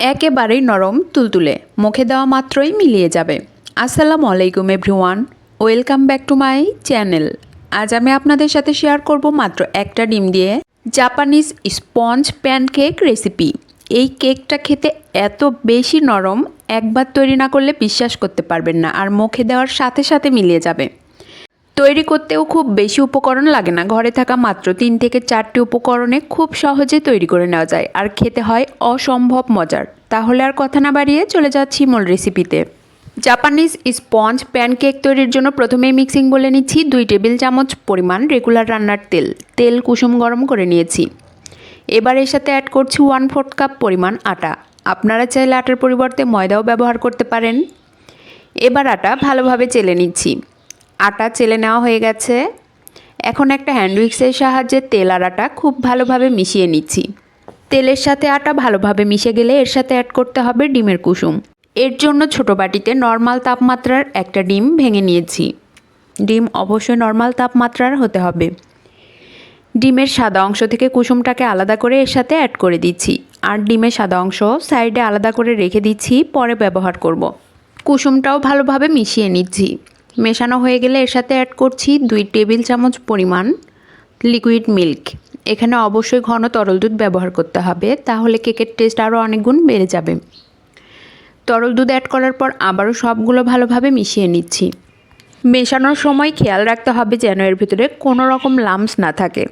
একেবারেই নরম, তুলতুলে। মুখে দেওয়া মাত্রই মিলিয়ে যাবে। আসসালামু আলাইকুম, everyone. Welcome back to my channel. আজ আমি আপনাদের সাথে শেয়ার করব মাত্র একটা ডিম দিয়ে জাপানিজ স্পঞ্জ প্যানকেক রেসিপি। এই কেকটা খেতে এত বেশি নরম, একবার তৈরি না করলে বিশ্বাস করতে পারবেন না, আর মুখে দেওয়ার সাথে সাথে মিলিয়ে যাবে। তৈরি করতেও খুব বেশি উপকরণ লাগে না। ঘরে থাকা মাত্র তিন থেকে চারটি উপকরণে খুব সহজে তৈরি করে নেওয়া যায় আর খেতে হয় অসম্ভব মজার। তাহলে আর কথা না বাড়িয়ে চলে যাচ্ছি মূল রেসিপিতে। জাপানিজ স্পঞ্জ প্যানকেক তৈরির জন্য প্রথমেই মিক্সিং বলে নিচ্ছি দুই টেবিল চামচ পরিমাণ রেগুলার রান্নার তেল। তেল কুসুম গরম করে নিয়েছি। এবার এর সাথে অ্যাড করছি ওয়ান ফোর্থ কাপ পরিমাণ আটা। আপনারা চাইলে আটার পরিবর্তে ময়দাও ব্যবহার করতে পারেন। এবার আটা ভালোভাবে চেলে নিচ্ছি। আটা চেলে নেওয়া হয়ে গেছে। এখন একটা হ্যান্ড উইক্সের সাহায্যে তেল আর আটা খুব ভালোভাবে মিশিয়ে নিচ্ছি। তেলের সাথে আটা ভালোভাবে মিশে গেলে এর সাথে অ্যাড করতে হবে ডিমের কুসুম। এর জন্য ছোট বাটিতে নর্মাল তাপমাত্রার একটা ডিম ভেঙে নিয়েছি। ডিম অবশ্যই নর্মাল তাপমাত্রার হতে হবে। ডিমের সাদা অংশ থেকে কুসুমটাকে আলাদা করে এর সাথে অ্যাড করে দিচ্ছি। আর ডিমের সাদা অংশ সাইডে আলাদা করে রেখে দিচ্ছি, পরে ব্যবহার করব। কুসুমটাও ভালোভাবে মিশিয়ে নিচ্ছি। মেশানো হয়ে গেলে এর সাথে অ্যাড করছি দুই টেবিল চামচ পরিমাণ লিকুইড মিল্ক এখানে অবশ্যই ঘন তরল দুধ ব্যবহার করতে হবে, তাহলে কেকের টেস্ট আরও অনেক গুণ বেড়ে যাবে। তরল দুধ অ্যাড করার পর আবারও সবগুলো ভালোভাবে মিশিয়ে নিচ্ছি। মেশানোর সময় খেয়াল রাখতে হবে যেন এর ভিতরে কোনো রকম লামস না থাকে।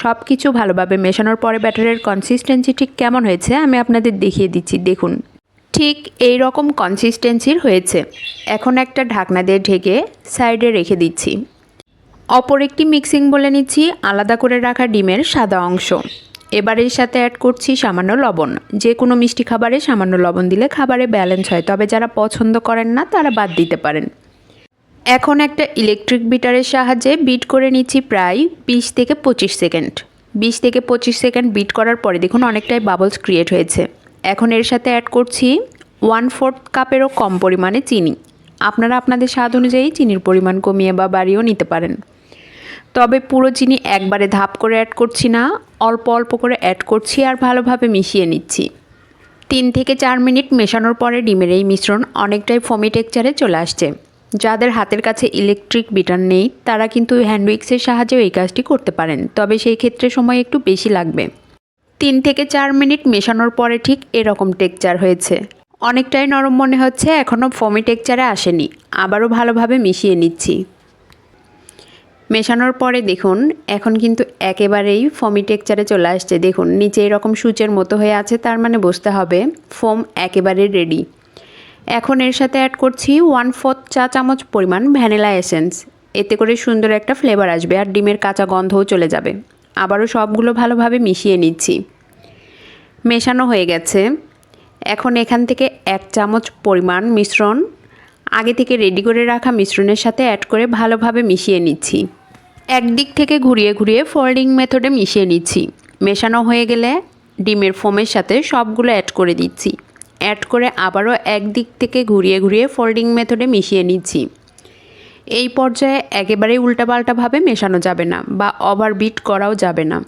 সব কিছু ভালোভাবে মেশানোর পরে ব্যাটারের কনসিস্টেন্সি ঠিক কেমন হয়েছে আমি আপনাদের দেখিয়ে দিচ্ছি, দেখুন। ঠিক এই রকম কনসিস্টেন্সির হয়েছে। এখন একটা ঢাকনা দিয়ে ঢেকে সাইডে রেখে দিচ্ছি। অপর একটি মিক্সিং বলে নিচ্ছি, আলাদা করে রাখা ডিমের সাদা অংশ। এবার এর সাথে অ্যাড করছি সামান্য লবণ। যে কোনো মিষ্টি খাবারে সামান্য লবণ দিলে খাবারে ব্যালেন্স হয়, তবে যারা পছন্দ করেন না, তারা বাদ দিতে পারেন। এখন একটা ইলেকট্রিক বিটারের সাহায্যে বিট করে নিচ্ছি প্রায় বিশ থেকে পঁচিশ সেকেন্ড বিশ থেকে পঁচিশ সেকেন্ড বিট করার পরে দেখুন অনেকটাই বাবলস ক্রিয়েট হয়েছে। এখন এর সাথে অ্যাড করছি ওয়ান ফোর্থ কাপেরও কম পরিমাণে চিনি। আপনারা আপনাদের স্বাদ অনুযায়ী চিনির পরিমাণ কমিয়ে বা বাড়িয়েও নিতে পারেন। তবে পুরো চিনি একবারে ধাপ করে অ্যাড করছি না, অল্প অল্প করে অ্যাড করছি আর ভালোভাবে মিশিয়ে নিচ্ছি। তিন থেকে চার মিনিট মেশানোর পরে ডিমের এই মিশ্রণ অনেকটাই ফমি টেক্সচারে চলে আসছে। যাদের হাতের কাছে ইলেকট্রিক বিটার নেই, তারা কিন্তু হ্যান্ড উইক্সের সাহায্যেও এই কাজটি করতে পারেন। তবে সেই ক্ষেত্রে সময় একটু বেশি লাগবে। তিন থেকে চার মিনিট মেশানোর পরে ঠিক এরকম টেকচার হয়েছে। অনেকটাই নরম মনে হচ্ছে এখনও ফমি টেক্সচারে আসেনি। আবারও ভালোভাবে মিশিয়ে নিচ্ছি। মেশানোর পরে দেখুন, এখন কিন্তু একেবারেই ফমি টেক্সচারে চলে আসছে। দেখুন, নিচে এরকম সূচের মতো হয়ে আছে, তার মানে বুঝতে হবে। ফোম একেবারে রেডি। এখন এর সাথে অ্যাড করছি ওয়ান ফোর্থ চা চামচ পরিমাণ ভ্যানিলা এসেন্স। এতে করে সুন্দর একটা ফ্লেভার আসবে আর ডিমের কাঁচা গন্ধও চলে যাবে। আবারও সবগুলো ভালোভাবে মিশিয়ে নিচ্ছি। মেশানো হয়ে গেছে। এখন এখান থেকে এক চামচ পরিমাণ মিশ্রণ, আগে থেকে রেডি করে রাখা মিশ্রণের সাথে অ্যাড করে ভালোভাবে মিশিয়ে নিচ্ছি। একদিক থেকে ঘুরিয়ে ঘুরিয়ে ফোল্ডিং মেথডে মিশিয়ে নিচ্ছি। মেশানো হয়ে গেলে ডিমের ফোমের সাথে সবগুলো অ্যাড করে দিচ্ছি। অ্যাড করে আবারও একদিক থেকে ঘুরিয়ে ঘুরিয়ে ফোল্ডিং মেথডে মিশিয়ে নিচ্ছি। এই পর্যায়ে একেবারেই উল্টাপাল্টাভাবে মেশানো যাবে না বা ওভার বিট করাও যাবে না।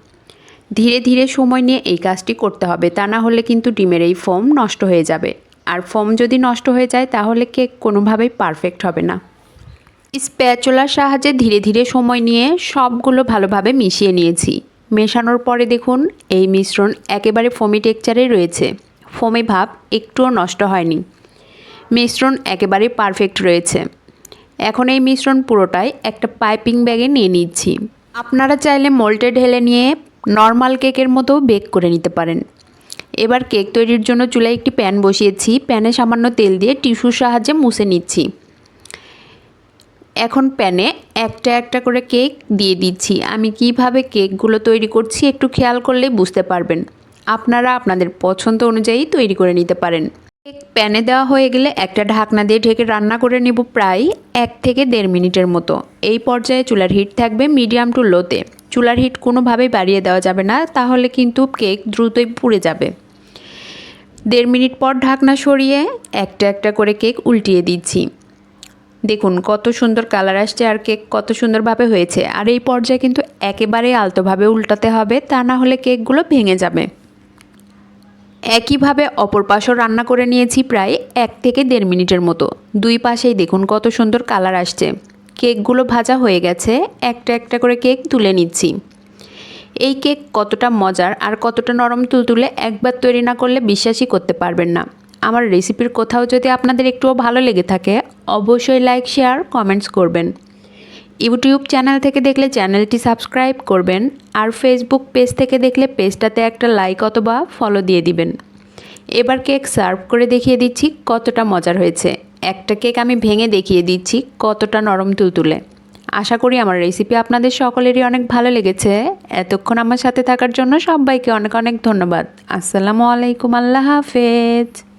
ধীরে ধীরে সময় নিয়ে এই কাজটি করতে হবে, তা না হলে কিন্তু ডিমের এই ফোম নষ্ট হয়ে যাবে। আর ফোম যদি নষ্ট হয়ে যায়, তাহলে কেক কোনোভাবেই পারফেক্ট হবে না। স্প্যাচুলার সাহায্যে ধীরে ধীরে সময় নিয়ে সবগুলো ভালোভাবে মিশিয়ে নিয়েছি। মেশানোর পরে দেখুন, এই মিশ্রণ একেবারে ফোমি টেক্সচারে রয়েছে। ফোমে ভাব একটুও নষ্ট হয়নি। মিশ্রণ একেবারে পারফেক্ট রয়েছে। এখন এই মিশ্রণ পুরোটাই একটা পাইপিং ব্যাগে নিয়ে নিচ্ছি। আপনারা চাইলে মোল্টে ঢেলে নিয়ে নর্মাল কেকের মতো বেক করে নিতে পারেন। এবার কেক তৈরির জন্য চুলায় একটি প্যান বসিয়েছি। প্যানে সামান্য তেল দিয়ে টিস্যুর সাহায্যে মুছে নিচ্ছি। এখন প্যানে একটা একটা করে কেক দিয়ে দিচ্ছি। আমি কীভাবে কেকগুলো তৈরি করছি একটু খেয়াল করলেই বুঝতে পারবেন। আপনারা আপনাদের পছন্দ অনুযায়ী তৈরি করে নিতে পারেন। কেক প্যানে দেওয়া হয়ে গেলে একটা ঢাকনা দিয়ে ঢেকে রান্না করে নেব প্রায় এক থেকে দেড় মিনিটের মতো। এই পর্যায়ে চুলার হিট থাকবে মিডিয়াম টু লোতে। চুলার হিট কোনোভাবেই বাড়িয়ে দেওয়া যাবে না, তাহলে কিন্তু কেক দ্রুতই পুড়ে যাবে। দেড় মিনিট পর ঢাকনা সরিয়ে একটা একটা করে কেক উল্টিয়ে দিচ্ছি। দেখুন কত সুন্দর কালার আসছে আর কেক কত সুন্দরভাবে হয়েছে। আর এই পর্যায়ে কিন্তু একেবারে আলতোভাবে উল্টাতে হবে, তা না হলে কেকগুলো ভেঙে যাবে। একইভাবে অপর পাশও রান্না করে নিয়েছি প্রায় এক থেকে দেড় মিনিটের মতো। দুই পাশেই দেখুন কত সুন্দর কালার আসছে। কেকগুলো ভাজা হয়ে গেছে, একটা একটা করে কেক তুলে নিচ্ছি। এই কেক কতটা মজার আর কতটা নরম তুলতুলে একবার তৈরি না করলে বিশ্বাসই করতে পারবেন না। আমার রেসিপির কোথাও যদি আপনাদের একটুও ভালো লেগে থাকে, অবশ্যই লাইক, শেয়ার, কমেন্টস করবেন। ইউটিউব চ্যানেল থেকে দেখলে চ্যানেলটি সাবস্ক্রাইব করবেন আর ফেসবুক পেজ থেকে দেখলে পেজটাতে একটা লাইক অথবা ফলো দিয়ে দিবেন। এবার কেক সার্ভ করে দেখিয়ে দিচ্ছি কতটা মজার হয়েছে। একটা কেক আমি ভেঙে দেখিয়ে দিচ্ছি কতটা নরম তুলতুলে। আশা করি আমার রেসিপি আপনাদের সকলেরই অনেক ভালো লেগেছে। এতক্ষণ আমার সাথে থাকার জন্য সবাইকে অনেক অনেক ধন্যবাদ। আসসালামু আলাইকুম, আল্লাহ হাফেজ।